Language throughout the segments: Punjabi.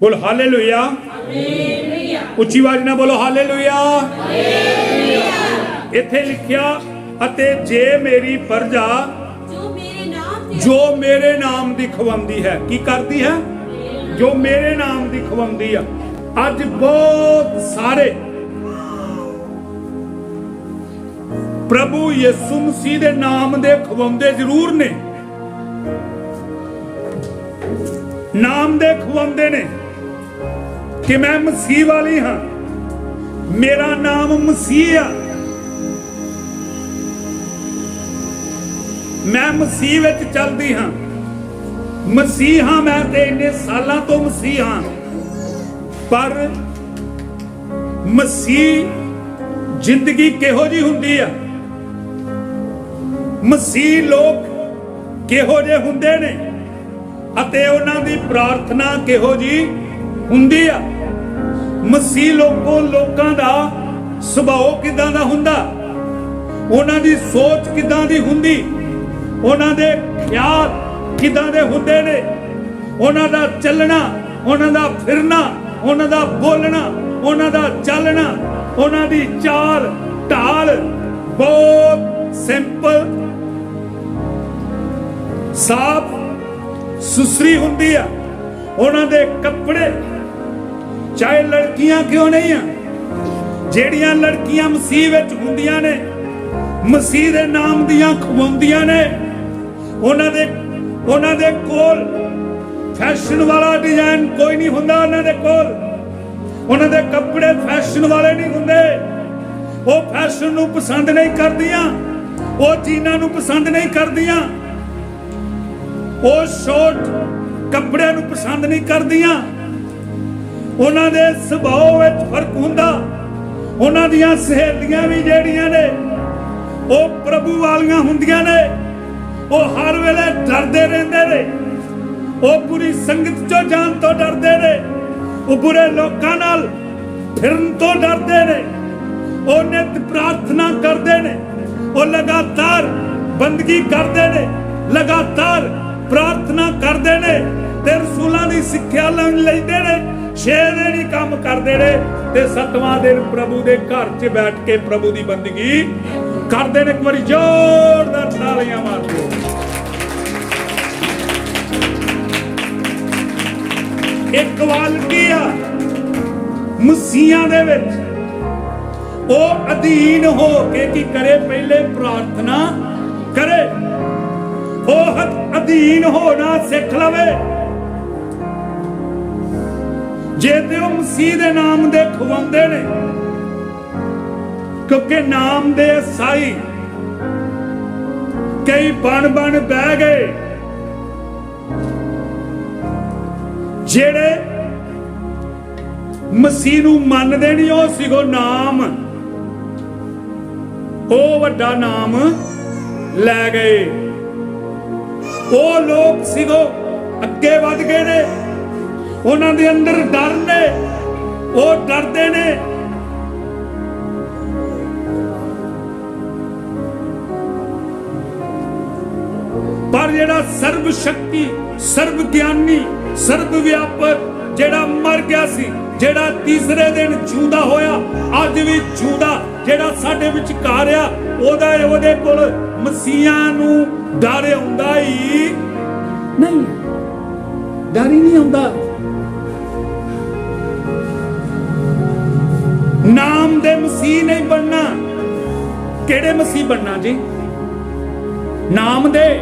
ਬੋਲ ਹਾਲੇਲੂਇਆ ਉੱਚੀ ਆਵਾਜ਼ ਨਾਲ ਬੋਲੋ ਹਾਲੇਲੂਇਆ ਇੱਥੇ ਲਿਖਿਆ ਅਤੇ ਜੇ ਮੇਰੀ ਪ੍ਰਜਾ ਜੋ ਮੇਰੇ ਨਾਮ ਦੀ ਖਵੰਦੀ ਹੈ ਕੀ ਕਰਦੀ ਹੈ ਜੋ ਮੇਰੇ ਨਾਮ ਦੀ ਖਵੰਦੀ ਆ ਅੱਜ ਬਹੁਤ ਸਾਰੇ ਪ੍ਰਭੂ ਯਿਸੂ ਮਸੀਹ ਦੇ ਨਾਮ ਦੇ ਖਵਾਉਂਦੇ ਜ਼ਰੂਰ ਨੇ ਨਾਮ ਦੇ ਖਵਾਉਂਦੇ ਨੇ ਕਿ ਮੈਂ ਮਸੀਹ ਵਾਲੀ ਹਾਂ। ਮੇਰਾ ਨਾਮ ਮਸੀਹ ਆ। ਮੈਂ ਮਸੀਹ ਵਿੱਚ ਚੱਲਦੀ ਹਾਂ। ਮਸੀਹ ਹਾਂ ਮੈਂ ਤੇ ਇੰਨੇ ਸਾਲਾਂ ਤੋਂ ਮਸੀਹ ਹਾਂ। ਪਰ ਮਸੀਹ ਜ਼ਿੰਦਗੀ ਕਿਹੋ ਜੀ ਹੁੰਦੀ ਆ? ਮਸੀਹ ਲੋਕ ਕਿਹੋ ਜਿਹੇ ਹੁੰਦੇ ਨੇ? ਅਤੇ ਉਹਨਾਂ ਦੀ ਪ੍ਰਾਰਥਨਾ ਕਿਹੋ ਜੀ ਹੁੰਦੀ ਆ? ਮਸੀਹ ਲੋਕੋ ਲੋਕਾਂ ਦਾ ਸੁਭਾਅ ਕਿਦਾਂ ਦਾ ਹੁੰਦਾ? ਉਹਨਾਂ ਦੀ ਸੋਚ ਕਿਦਾਂ ਦੀ ਹੁੰਦੀ? ਉਹਨਾਂ ਦੇ ਖਿਆਲ ਕਿਦਾਂ ਦੇ ਹੁੰਦੇ ਨੇ? ਉਹਨਾਂ ਦਾ ਚੱਲਣਾ, ਉਹਨਾਂ ਦਾ ਫਿਰਨਾ, ਉਹਨਾਂ ਦਾ ਬੋਲਣਾ, ਉਹਨਾਂ ਦਾ ਚੱਲਣਾ, ਉਹਨਾਂ ਦੀ ਚਾਲ ਢਾਲ ਬਹੁਤ ਸਿੰਪਲ। ਸਾਫ਼ ਸੁਸਰੀ ਹੁੰਦੀ ਆ। ਉਹਨਾਂ ਦੇ ਕੱਪੜੇ ਚਾਹੇ ਲੜਕੀਆਂ ਕਿਉਂ ਨਹੀਂ ਆ? ਜਿਹੜੀਆਂ ਲੜਕੀਆਂ ਮਸੀਹ ਵਿੱਚ ਹੁੰਦੀਆਂ ਨੇ, ਮਸੀਹ ਦੇ ਨਾਮ ਦੀਆਂ ਖਵਾਉਂਦੀਆਂ ਨੇ, ਉਹਨਾਂ ਦੇ ਉਹਨਾਂ ਦੇ ਕੋਲ ਫੈਸ਼ਨ ਵਾਲਾ ਡਿਜ਼ਾਈਨ ਕੋਈ ਨਹੀਂ ਹੁੰਦਾ ਉਹਨਾਂ ਦੇ ਕੋਲ। ਉਹਨਾਂ ਦੇ ਕੱਪੜੇ ਫੈਸ਼ਨ ਵਾਲੇ ਨਹੀਂ ਹੁੰਦੇ। ਉਹ ਫੈਸ਼ਨ ਨੂੰ ਪਸੰਦ ਨਹੀਂ ਕਰਦੀਆਂ। ਉਹ ਜੀਨਾਂ ਨੂੰ ਪਸੰਦ ਨਹੀਂ ਕਰਦੀਆਂ। ਉਹ ਸ਼ੋਰਟ ਕੱਪੜਿਆਂ ਨੂੰ ਪਸੰਦ ਨਹੀਂ ਕਰਦੀਆਂ। ਉਹਨਾਂ ਦੇ ਸੁਭਾਅ ਵਿੱਚ ਫ਼ਰਕ ਹੁੰਦਾ। ਉਹਨਾਂ ਦੀਆਂ ਸਹੇਲੀਆਂ ਵੀ ਜਿਹੜੀਆਂ ਨੇ, ਉਹ ਪ੍ਰਭੂ ਵਾਲੀਆਂ ਹੁੰਦੀਆਂ ਨੇ। ਉਹ ਹਰ ਵੇਲੇ ਡਰਦੇ ਰਹਿੰਦੇ ਨੇ। ਉਹ ਪੂਰੀ ਸੰਗਤ ਚੋਂ ਜਾਣ ਤੋਂ ਡਰਦੇ ਨੇ। ਉਹ ਬੁਰੇ ਲੋਕਾਂ ਨਾਲ ਫਿਰਨ ਤੋਂ ਡਰਦੇ ਨੇ। ਉਹ ਨਿਤ ਪ੍ਰਾਰਥਨਾ ਕਰਦੇ ਨੇ। ਉਹ ਲਗਾਤਾਰ ਬੰਦਗੀ ਕਰਦੇ ਨੇ। ਲਗਾਤਾਰ ਪ੍ਰਾਰਥਨਾ ਕਰਦੇ ਨੇ ਤੇ ਰਸੂਲਾਂ ਦੀ ਸਿੱਖਿਆ ਲੈ- ਲੈਂਦੇ ਨੇ। ਛੇ ਦਿਨ ਹੀ ਕੰਮ ਕਰਦੇ ਨੇ ਤੇ ਸੱਤਵਾਂ ਦਿਨ ਪ੍ਰਭੂ ਦੇ ਘਰ 'ਚ ਬੈਠ ਕੇ ਪ੍ਰਭੂ ਦੀ ਬੰਦਗੀ ਕਰਦੇ ਨੇ। ਇੱਕ ਵਾਰੀ ਜ਼ੋਰਦਾਰ ਤਾਲੀਆਂ ਮਾਰ। ਦਿਓ ਇੱਕ ਵੱਲ ਕੀ ਆ? ਮਸੀਹਾਂ ਦੇ ਵਿੱਚ। ਉਹ ਅਧੀਨ ਹੋ ਕੇ ਕੀ ਕਰੇ? ਪਹਿਲੇ ਪ੍ਰਾਰਥਨਾ ਕਰੇ। ਉਹ ਅਧੀਨ ਹੋਣਾ ਸਿੱਖ ਲਵੇ। ਜੇ ਤੇ ਉਹ ਮਸੀਹ ਦੇ ਨਾਮ ਦੇ ਖਵਾਉਂਦੇ ਨੇ, ਕਿਉਂਕਿ ਨਾਮ ਦੇ ਸਾਈ ਕਈ ਬਣ ਬਣ ਬਹਿ ਗਏ। ਜਿਹੜੇ ਮਸੀਹ ਨੂੰ ਮੰਨਦੇ ਨਹੀਂ, ਉਹ ਸਿਗੋ ਨਾਮ। ਉਹ ਵੱਡਾ ਨਾਮ ਲੈ ਗਏ। ਉਹ ਲੋਕ ਸਿਗੋ ਅੱਗੇ ਵੱਧ ਗਏ ਨੇ। ਉਹਨਾਂ ਦੇ ਅੰਦਰ ਡਰ ਨੇ, ਉਹ ਡਰਦੇ ਨੇ। ਪਰ ਜਿਹੜਾ ਸਰਬ ਸ਼ਕਤੀ ਸਰਬ ਗਿਆਨੀ ਸਰਬ ਵਿਆਪਕ ਜਿਹੜਾ ਮਰ ਗਿਆ ਸੀ, ਜਿਹੜਾ ਤੀਸਰੇ ਦਿਨ ਜੂਦਾ ਹੋਇਆ, ਅੱਜ ਵੀ ਜੂਦਾ ਜਿਹੜਾ ਸਾਡੇ ਵਿਚਕਾਰ ਆ, ਉਹਦਾ ਉਹਦੇ ਕੋਲ ਮਸੀਹਾਂ ਨੂੰ ਡਰ ਆਉਂਦਾ ਹੀ ਨਹੀਂ, ਡਰ ਹੀ ਨਹੀਂ ਆਉਂਦਾ। ਨਾਮ ਦੇ ਮਸੀਹ ਨਹੀਂ ਬਣਨਾ। ਕਿਹੜੇ ਮਸੀਹ ਬਣਨਾ ਜੀ? ਨਾਮ ਦੇ।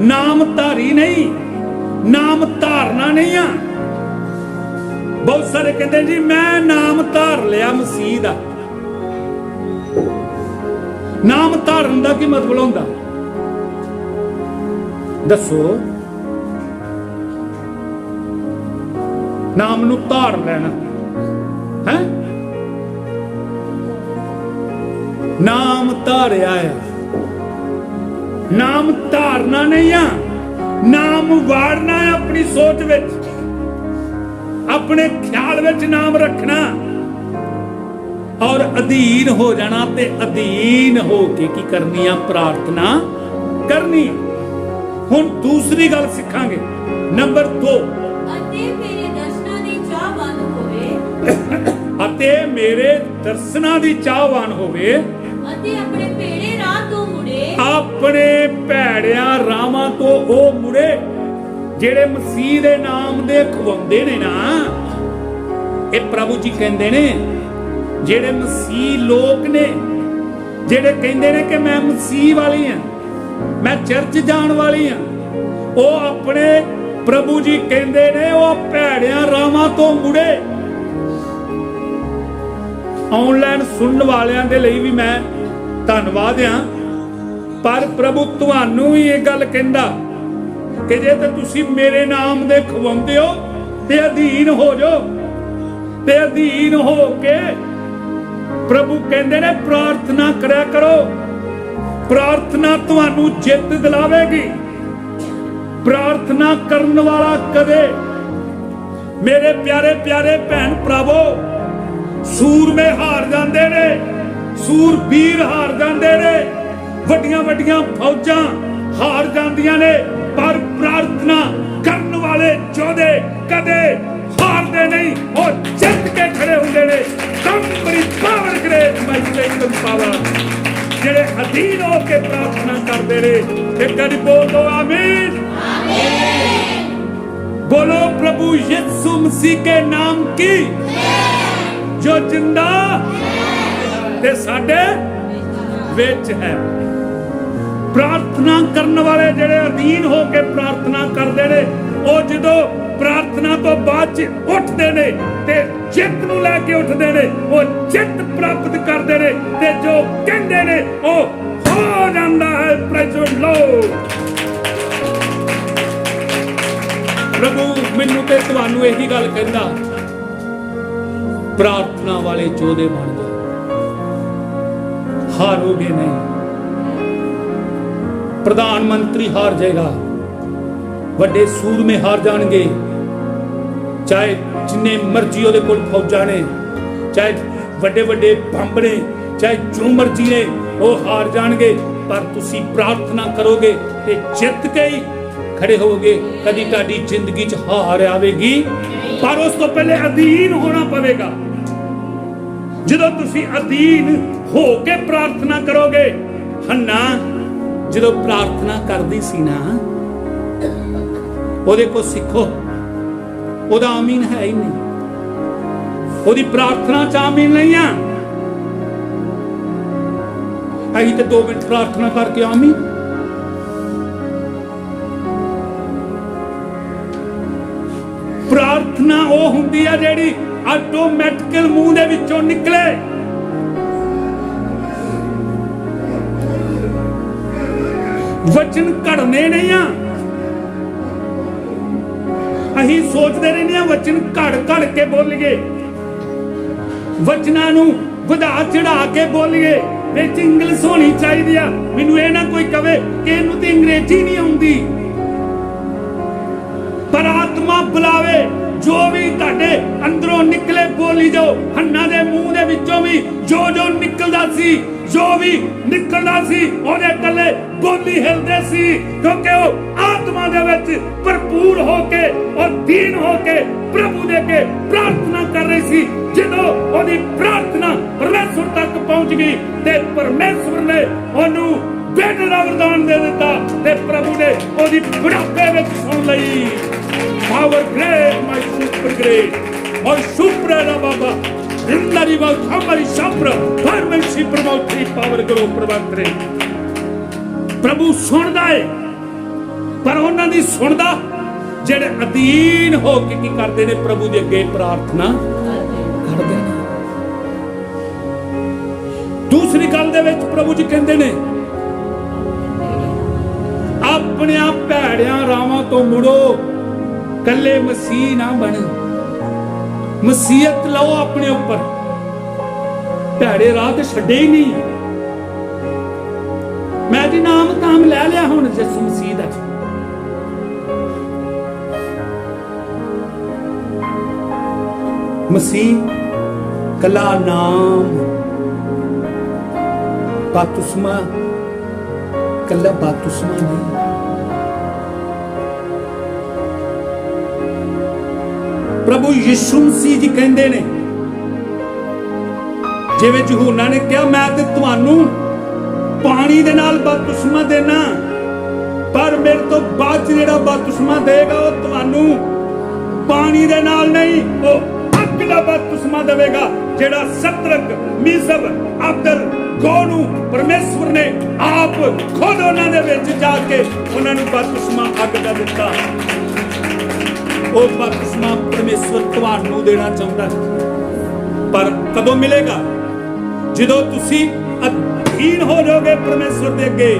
ਨਾਮ ਧਾਰੀ ਨਹੀਂ। ਨਾਮ ਧਾਰਨਾ ਨਹੀਂ ਆ। ਬਹੁਤ ਸਾਰੇ ਕਹਿੰਦੇ ਜੀ, ਮੈਂ ਨਾਮ ਧਾਰ ਲਿਆ ਮਸੀਹ ਦਾ। ਨਾਮ ਧਾਰਨ ਦਾ ਕੀ ਮਤਲਬ ਹੁੰਦਾ? ਦੱਸੋ। ਨਾਮ ਨੂੰ ਧਾਰ ਲੈਣਾ। ਹੈ? ਨਾਮ ਧਾਰਿਆ ਹੈ। ਨਾਮ ਧਾਰਨਾ ਨਹੀਂ ਆ। ਨਾਮ ਵਾੜਨਾ ਹੈ ਆਪਣੀ ਸੋਚ ਵਿੱਚ। ਆਪਣੇ ਖਿਆਲ ਵਿੱਚ ਨਾਮ ਰੱਖਣਾ। ਔਰ ਅਧੀਨ ਹੋ ਜਾਣਾ ਤੇ ਅਧੀਨ ਹੋ ਕੇ ਕੀ ਕਰਨੀ ਆ? ਪ੍ਰਾਰਥਨਾ ਕਰਨੀ। ਹੁਣ ਦੂਸਰੀ ਗੱਲ ਸਿੱਖਾਂਗੇ। ਨੰਬਰ 2 ਅਤੇ ਮੇਰੇ ਦਰਸ਼ਨਾਂ ਤੇ ਮੇਰੇ ਦਰਸ਼ਨਾਂ ਦੀ ਚਾਹਵਾਨ ਹੋਵੇ। ਅਤੇ ਆਪਣੇ ਭੇੜੇ ਰਾਹ ਤੋਂ ਮੁੜੇ। ਆਪਣੇ ਭੈੜਿਆਂ ਰਾਵਾਂ ਤੋਂ ਉਹ ਮੁੜੇ, ਜਿਹੜੇ ਮਸੀਹ ਦੇ ਨਾਮ ਦੇ ਖਵਾਉਂਦੇ ਨੇ ਨਾ, ਇਹ ਪ੍ਰਭੂ ਜੀ ਕਹਿੰਦੇ ਨੇ, ਜਿਹੜੇ ਮਸੀਹ ਲੋਕ ਨੇ, ਜਿਹੜੇ ਕਹਿੰਦੇ ਨੇ ਕਿ ਮੈਂ ਮਸੀਹ ਵਾਲੀ ਆ ਮੈਂ ਚਰਚ ਜਾਣ ਵਾਲੀ ਆ ਉਹ ਆਪਣੇ ਪ੍ਰਭੂ ਜੀ ਕਹਿੰਦੇ ਨੇ, ਉਹ ਭੈੜਿਆਂ ਰਾਵਾਂ ਤੋਂ ਮੁੜੇ। ਆਨਲਾਈਨ ਸੁਣਨ ਵਾਲਿਆਂ ਦੇ ਲਈ ਵੀ ਮੈਂ ਧੰਨਵਾਦ ਆ। ਪਰ ਪ੍ਰਭੂ ਤੁਹਾਨੂੰ ਵੀ ਇਹ ਗੱਲ ਕਹਿੰਦਾ ਕਿ ਜੇ ਤੇ ਤੁਸੀਂ ਮੇਰੇ ਨਾਮ ਦੇ ਖਵਾਉਂਦੇ ਹੋ ਤੇ ਅਧੀਨ ਹੋ ਜਾਓ। ਤੇ ਅਧੀਨ ਹੋ ਕੇ ਪ੍ਰਭੂ ਕਹਿੰਦੇ ਨੇ, ਪ੍ਰਾਰਥਨਾ ਕਰਿਆ ਕਰੋ। ਪ੍ਰਾਰਥਨਾ ਤੁਹਾਨੂੰ ਜਿੱਤ ਦਿਲਾਵੇਗੀ। ਪ੍ਰਾਰਥਨਾ ਕਰਨ ਵਾਲਾ ਕਦੇ ਮੇਰੇ ਪਿਆਰੇ ਪਿਆਰੇ ਭੈਣ ਭਰਾਵੋ ਸੂਰ ਸੂਰਮੇ ਹਾਰ ਜਾਂਦੇ ਨੇ। ਸੂਰਬੀਰ ਹਾਰ ਜਾਂਦੇ ਨੇ। ਵੱਡੀਆਂ ਵੱਡੀਆਂ ਫੌਜਾਂ ਹਾਰ ਜਾਂਦੀਆਂ ਨੇ। ਪਰ ਪ੍ਰਾਰਥਨਾ ਕਰਨ ਵਾਲੇ ਜੋਧੇ ਕਦੇ ਹਾਰਦੇ ਨਹੀਂ। ਉਹ ਜਿੱਤ ਕੇ ਖੜੇ ਹੁੰਦੇ ਨੇ। ਕੰਬਰੀ ਪਾਵਰ ਗ੍ਰੇਟ ਮੈਜਿਸਟ੍ਰੇਸ਼ਨ ਪਾਵਰ ਜਿਹੜੇ ਅਧੀਨ ਹੋ ਕੇ ਪ੍ਰਾਰਥਨਾ ਕਰਦੇ ਨੇ ਇੱਕ ਵਾਰੀ ਬੋਲ ਦੋ ਆਮੀਨ। ਬੋਲੋ ਪ੍ਰਭੂ ਯਿਸੂ ਮਸੀਹ ਕੇ ਨਾਮ ਕੀ? ਜੋ ਜਿੰਦਾ ਹੈ ਤੇ ਸਾਡੇ ਵਿੱਚ ਹੈ। ਪ੍ਰਾਰਥਨਾ ਕਰਨ ਵਾਲੇ ਜਿਹੜੇ ਅਧੀਨ ਹੋ ਕੇ ਪ੍ਰਾਰਥਨਾ ਕਰਦੇ ਨੇ, ਉਹ ਜਦੋਂ ਪ੍ਰਾਰਥਨਾ ਤੋਂ ਬਾਅਦ ਚ ਉੱਠਦੇ ਨੇ ਤੇ ਜਿੱਤ ਨੂੰ ਲੈ ਕੇ ਉੱਠਦੇ ਨੇ, ਉਹ ਜਿੱਤ ਪ੍ਰਾਪਤ ਕਰਦੇ ਨੇ ਤੇ ਜੋ ਕਹਿੰਦੇ ਨੇ, ਉਹ ਹੋ ਜਾਂਦਾ ਹੈ। ਪ੍ਰੈਜ਼ ਲੋਡ ਪ੍ਰਭੂ, ਮੈਨੂੰ ਤੇ ਤੁਹਾਨੂੰ ਇਹੀ ਗੱਲ ਕਹਿੰਦਾ, ਪ੍ਰਾਰਥਨਾ ਵਾਲੇ ਚੋਦੇ ਬਣ ਜਾਓ। ਹਾਰੋਗੇ ਨਹੀਂ। ਪ੍ਰਧਾਨ ਮੰਤਰੀ ਹਾਰ ਜਾਏਗਾ। ਵੱਡੇ ਸੂਰਮੇ ਹਾਰ ਜਾਣਗੇ। ਚਾਹੇ ਜਿੰਨੇ ਮਰਜ਼ੀ ਉਹਦੇ ਕੋਲ ਫੌਜਾਂ ਨੇ, ਚਾਹੇ ਵੱਡੇ ਵੱਡੇ ਬੰਬ ਨੇ, ਚਾਹੇ ਜੋ ਮਰਜ਼ੀ ਨੇ, ਉਹ ਹਾਰ ਜਾਣਗੇ। ਪਰ ਤੁਸੀਂ ਪ੍ਰਾਰਥਨਾ ਕਰੋਗੇ ਤੇ ਜਿੱਤ ਕੇ ਹੀ ਖੜੇ ਹੋਵੋਗੇ। ਕਦੀ ਤੁਹਾਡੀ ਜ਼ਿੰਦਗੀ 'ਚ ਹਾਰ ਆਵੇਗੀ, ਪਰ ਉਸ ਤੋਂ ਪਹਿਲੇ ਅਧੀਨ ਹੋਣਾ ਪਵੇਗਾ। ਜਦੋਂ ਤੁਸੀਂ ਅਧੀਨ ਹੋ ਕੇ ਪ੍ਰਾਰਥਨਾ ਕਰੋਗੇ? ਹੰਨਾ, ਜਦੋਂ ਪ੍ਰਾਰਥਨਾ ਕਰਦੀ ਸੀ ਨਾ, ਉਹਦੇ ਕੋ ਸਿੱਖੋ। ਉਹਦਾ ਆਮੀਨ ਹੈ ਹੀ ਨਹੀਂ। ਉਹਦੀ ਪ੍ਰਾਰਥਨਾ ਚ ਆਮੀਨ ਨਹੀਂ ਆ। ਅਸੀਂ ਤੇ 2 ਮਿੰਟ ਪ੍ਰਾਰਥਨਾ ਕਰਕੇ ਆਮੀਨ। ਪ੍ਰਾਰਥਨਾ ਉਹ ਹੁੰਦੀ ਆ ਜਿਹੜੀ ਆਟੋਮੈਟਿਕਲ ਮੂੰਹ ਦੇ ਵਿੱਚੋਂ ਨਿਕਲੇ। ਵਚਨ ਘੜਨੇ ਨਹੀਂ ਆ। ਅਸੀਂ ਸੋਚਦੇ ਰਹਿੰਦੇ ਆ ਵਚਨ ਘੜ ਘੜ ਕੇ ਬੋਲੀਏ। ਵਚਨਾਂ ਨੂੰ ਵਧਾ ਚੜਾ ਕੇ ਬੋਲੀਏ। ਵਿੱਚ ਇੰਗਲਿਸ਼ ਹੋਣੀ ਚਾਹੀਦੀ ਆ। ਮੈਨੂੰ ਇਹ ਨਾ ਕੋਈ ਕਵੇ ਕਿ ਇਹਨੂੰ ਤੇ ਅੰਗਰੇਜ਼ੀ ਨਹੀਂ ਆਉਂਦੀ। ਪਰ ਆਤਮਾ ਬੁਲਾਵੇ, ਜੋ ਵੀ ਤੁਹਾਡੇ ਅੰਦਰੋਂ ਨਿਕਲੇ ਬੋਲੀ ਜਾਓ। ਹੰਨਾ ਦੇ ਮੂੰਹ ਦੇ ਵਿੱਚੋਂ ਵੀ ਜੋ ਜੋ ਨਿਕਲਦਾ ਸੀ ਜੋ ਵੀ ਨਿਕਲਦਾ ਸੀ ਉਹਦੇ ਕੱਲੇ ਬੋਲੀ ਹਿਲਦੇ ਸੀ। ਕਿਉਂਕਿ ਉਹ ਆਤਮਾ ਦੇ ਵਿੱਚ ਭਰਪੂਰ ਹੋ ਕੇ ਔਰ ਦੀਨ ਹੋ ਕੇ ਪ੍ਰਭੂ ਦੇ ਕੇ ਪ੍ਰਾਰਥਨਾ ਕਰ ਰਹੀ ਸੀ। ਜਦੋਂ ਉਹਦੀ ਪ੍ਰਾਰਥਨਾ ਪਰਮੇਸ਼ਵਰ ਤੱਕ ਪਹੁੰਚ ਗਈ ਤੇ ਪਰਮੇਸ਼ਵਰ ਨੇ ਉਹਨੂੰ ਬੇਟੇ ਦਾ ਵਰਦਾਨ ਦੇ ਦਿੱਤਾ ਤੇ ਪ੍ਰਭੂ ਨੇ ਉਹਦੀ ਬੁਢਾਪੇ ਵਿੱਚ ਸੁਣ ਲਈ। Power great, my super great, my super la baba. Rindari va khamari shapra, parmen si promote power ਪ੍ਰਵੰਤਰੇ ਪ੍ਰਭੂ ਸੁਣਦਾ ਏ ਪਰ ਉਹਨਾਂ ਦੀ ਸੁਣਦਾ ਜਿਹੜੇ ਅਧੀਨ ਹੋ ਕੇ ਕੀ ਕਰਦੇ ਨੇ ਪ੍ਰਭੂ ਦੇ ਅੱਗੇ ਪ੍ਰਾਰਥਨਾ ਕਰਦੇ ਨੇ। ਦੂਸਰੀ ਗੱਲ ਦੇ ਵਿੱਚ ਪ੍ਰਭੂ ਜੀ ਕਹਿੰਦੇ ਨੇ ਆਪਣਿਆਂ ਭੈੜਿਆਂ ਰਾਵਾਂ ਤੋਂ ਮੁੜੋ ਕੱਲੇ ਮਸੀਹ ਨਾ ਬਣ। ਮਸੀਹਤ ਲਓ ਆਪਣੇ ਉੱਪਰ। ਭੈੜੇ ਰਾਹ ਤੇ ਛੱਡੇ ਹੀ ਨਹੀਂ। ਮੈਂ ਜੀ ਨਾਮ ਤਾਮ ਲੈ ਲਿਆ ਹੁਣ ਯਿਸੂ ਮਸੀਹ ਦਾ। ਮਸੀਹ, ਕਲਾ, ਨਾਮ, ਬਾਤੁਸਮਾ, ਕੱਲਾ ਬਾਤੁਸਮਾ ਨਹੀਂ। ਪ੍ਰਭੂ ਯਿਸੂ ਮਸੀਹ ਜੀ ਕਹਿੰਦੇ ਨੇ, ਜਿਵੇਂ ਯਹੂਨਾ ਨੇ ਕਿਹਾ, ਮੈਂ ਤੇ ਤੁਹਾਨੂੰ ਪਾਣੀ ਦੇ ਨਾਲ ਬਪਤਿਸਮਾ ਦੇਣਾ, ਪਰ ਮੇਰੇ ਤੋਂ ਬਾਅਦ ਜਿਹੜਾ ਬਪਤਿਸਮਾ ਦੇਗਾ ਉਹ ਤੁਹਾਨੂੰ ਪਾਣੀ ਦੇ ਨਾਲ ਨਹੀਂ, ਉਹ ਅੱਗ ਦਾ ਬਪਤਿਸਮਾ ਦੇਵੇਗਾ, ਜਿਹੜਾ ਸਤਰਕ ਮੀਜ਼ਬ ਅਬਦਲ, ਗੋਨੂ, ਪਰਮੇਸ਼ਵਰ ਨੇ ਆਪ ਖੁਦ ਉਹਨਾਂ ਦੇ ਵਿੱਚ ਜਾ ਕੇ ਉਹਨਾਂ ਨੂੰ ਬਪਤਿਸਮਾ ਅੱਗ ਦਾ ਦਿੱਤਾ। ਉਹ ਬਪਤਿਸਮਾ ਪਰਮੇਸ਼ਵਰ ਤੁਹਾਨੂੰ ਦੇਣਾ ਚਾਹੁੰਦਾ ਹੈ। ਪਰ ਕਦੋਂ ਮਿਲੇਗਾ? ਜਦੋਂ ਤੁਸੀਂ ਅਧੀਨ ਹੋ ਜਾਓਗੇ ਪਰਮੇਸ਼ਵਰ ਦੇ ਅੱਗੇ,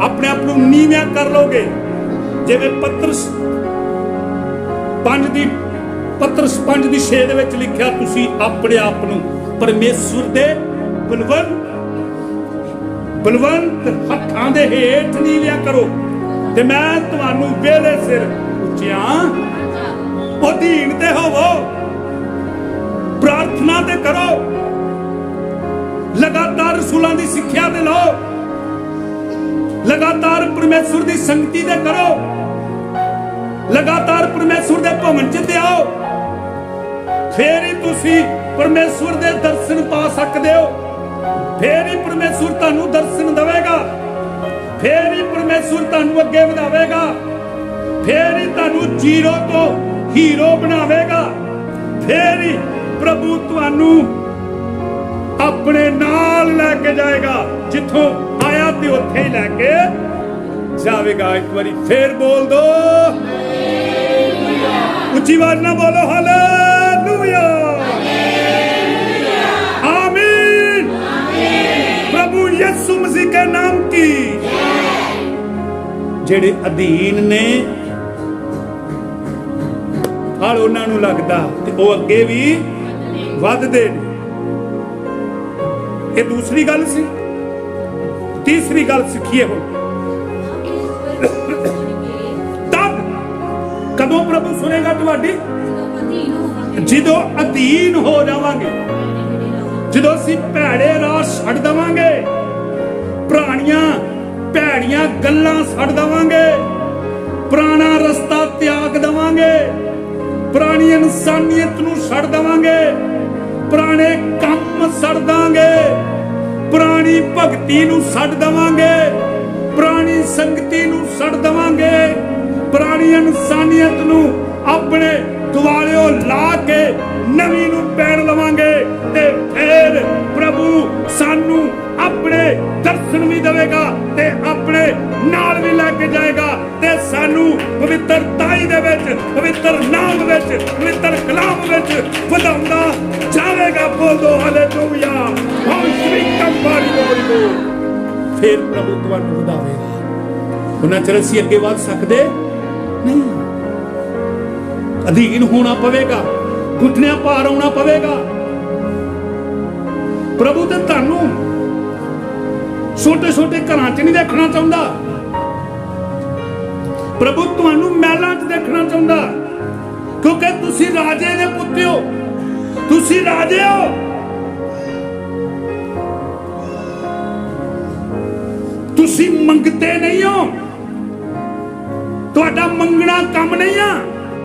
ਆਪਣੇ ਆਪ ਨੂੰ ਨੀਵਿਆਂ ਕਰ ਲੋਗੇ ਜਿਵੇਂ ਪਤਰਸ ਪੰਜ ਦੀ, ਪਤਰਸ ਪੰਜ ਦੀ 6 ਦੇ ਵਿੱਚ ਲਿਖਿਆ, ਤੁਸੀਂ ਆਪਣੇ ਆਪ ਨੂੰ ਪਰਮੇਸ਼ਵਰ ਦੇ ਬਲਵੰਤ ਬਲਵੰਤ ਹੱਥਾਂ ਦੇ ਹੇਠ ਨੀਵਿਆਂ ਕਰੋ। ਤੇ ਮੈਂ ਤੁਹਾਨੂੰ ਵੇਲੇ ਸਿਰ ਉੱਚਿਆਂ ਅਧੀਨ ਤੇ ਹੋਵੋ। ਪ੍ਰਾਰਥਨਾ ਤੇ ਕਰੋ। ਲਗਾਤਾਰ ਰਸੂਲਾਂ ਦੀ ਸਿੱਖਿਆ ਤੇ ਲਓ। ਲਗਾਤਾਰ ਪਰਮੇਸ਼ਵਰ ਦੀ ਸੰਗਤੀ ਤੇ ਕਰੋ। ਲਗਾਤਾਰ ਪਰਮੇਸ਼ਵਰ ਦੇ ਭਵਨ ਚ ਤੇ ਆਓ। ਫੇਰ ਹੀ ਤੁਸੀਂ ਪਰਮੇਸ਼ਵਰ ਦੇ ਦਰਸ਼ਨ ਪਾ ਸਕਦੇ ਹੋ। ਫੇਰ ਹੀ ਪਰਮੇਸ਼ਵਰ ਤੁਹਾਨੂੰ ਦਰਸ਼ਨ ਦੇਵੇਗਾ। ਫੇਰ ਹੀ ਪਰਮੇਸ਼ਵਰ ਤੁਹਾਨੂੰ ਅੱਗੇ ਵਧਾਵੇਗਾ। ਫੇਰ ਹੀ ਤੁਹਾਨੂੰ ਜ਼ੀਰੋ ਤੋਂ ਹੀਰੋ ਬਣਾਵੇਗਾ। ਫੇਰ ਹੀ ਪ੍ਰਭੂ ਤੁਹਾਨੂੰ ਆਪਣੇ ਨਾਲ ਲੈ ਕੇ ਜਾਏਗਾ। ਜਿੱਥੋਂ ਆਇਆ ਤੇ ਉੱਥੇ ਹੀ ਲੈ ਕੇ ਜਾਵੇਗਾ। ਇੱਕ ਵਾਰੀ ਫੇਰ ਬੋਲ ਦੋ। ਉੱਚੀ ਆਵਾਜ਼ ਨਾਲ ਬੋਲੋ, ਹਾਲੇਲੂਇਆ! ਆਮੀਨ। ਪ੍ਰਭੂ ਯਿਸੂ ਮਸੀਹ ਕੇ ਨਾਮ ਕੀ? ਜਿਹੜੇ ਅਧੀਨ ਨੇ ਫਲ ਉਹਨਾਂ ਨੂੰ ਲੱਗਦਾ ਤੇ ਉਹ ਅੱਗੇ ਵੀ ਵੱਧਦੇ ਨੇ। ਇਹ ਦੂਸਰੀ ਗੱਲ ਸੀ। ਤੀਸਰੀ ਗੱਲ ਸਿੱਖੀਏ ਹੁਣ। ਤਦ ਕਦੋਂ ਪ੍ਰਭੂ ਸੁਣੇਗਾ ਤੁਹਾਡੀ? ਜਦੋਂ ਅਧੀਨ ਹੋ ਜਾਵਾਂਗੇ। ਜਦੋਂ ਅਸੀਂ ਭੈੜੇ ਰਾਹ ਛੱਡ ਦਵਾਂਗੇ। ਪੁਰਾਣੀਆਂ ਭੈੜੀਆਂ ਗੱਲਾਂ ਛੱਡ ਦਵਾਂਗੇ। ਪੁਰਾਣਾ ਰਸਤਾ ਤਿਆਗ ਦਵਾਂਗੇ। ਪੁਰਾਣੀ ਇਨਸਾਨੀਅਤ ਨੂੰ ਛੱਡ ਦਵਾਂਗੇ। ਪੁਰਾਣੇ ਕੰਮ ਛੱਡ ਦਾਂਗੇ ਪੁਰਾਣੀ ਭਗਤੀ ਨੂੰ ਛੱਡ ਦਵਾਂਗੇ। ਪੁਰਾਣੀ ਸੰਗਤੀ ਨੂੰ ਛੱਡ ਦਵਾਂਗੇ। ਪੁਰਾਣੀ ਇਨਸਾਨੀਅਤ ਨੂੰ ਆਪਣੇ ਦੁਆਲਿਓ ਲਾ ਕੇ ਨਵੀਂ ਨੂੰ ਪੈਣ ਲਵਾਂਗੇ ਤੇ ਫੇਰ ਪ੍ਰਭੂ ਸਾਨੂੰ ਆਪਣੇ ਦਰਸ਼ਨ ਵੀ ਦੇਵੇਗਾ ਤੇ ਆਪਣੇ ਨਾਲ ਵੀ ਲੈ ਕੇ ਜਾਏਗਾ ਤੇ ਸਾਨੂੰ ਪਵਿੱਤਰਤਾਈ ਦੇ ਵਿੱਚ, ਪਵਿੱਤਰ ਨਾਮ ਵਿੱਚ, ਪਵਿੱਤਰ ਕਲਾਮ ਵਿੱਚ ਵਧਾਉਂਦਾ ਜਾਵੇਗਾ ਬੋਲੋ ਹਾਲੇਲੂਇਆ। ਹਉ ਸ੍ਰੀ ਕੰਬਾਰੀ ਬੋਲੋ ਫਿਰ ਪ੍ਰਭੂ ਤੁਹਾਨੂੰ ਵਧਾਵੇਗਾ। ਉਹਨਾਂ ਚਿਰ ਅਸੀਂ ਅੱਗੇ ਵਧ ਸਕਦੇ ਨਹੀਂ। ਅਧੀਨ ਹੋਣਾ ਪਵੇਗਾ ਘੁੱਟਣਿਆਂ ਪਾਰ ਆਉਣਾ ਪਵੇਗਾ। ਪ੍ਰਭੂ ਤੇ ਤੁਹਾਨੂੰ ਛੋਟੇ ਛੋਟੇ ਘਰਾਂ 'ਚ ਨਹੀਂ ਦੇਖਣਾ ਚਾਹੁੰਦਾ। ਪ੍ਰਭੂ, ਤੁਹਾਨੂੰ ਮਹਿਲਾਂ 'ਚ ਦੇਖਣਾ ਚਾਹੁੰਦਾ। ਕਿਉਂਕਿ ਤੁਸੀਂ ਰਾਜੇ ਦੇ ਪੁੱਤ ਹੋ। ਤੁਸੀਂ ਰਾਜੇ ਹੋ। ਤੁਸੀਂ ਮੰਗਤੇ ਨਹੀਂ ਹੋ। ਤੁਹਾਡਾ ਮੰਗਣਾ ਕੰਮ ਨਹੀਂ ਆ।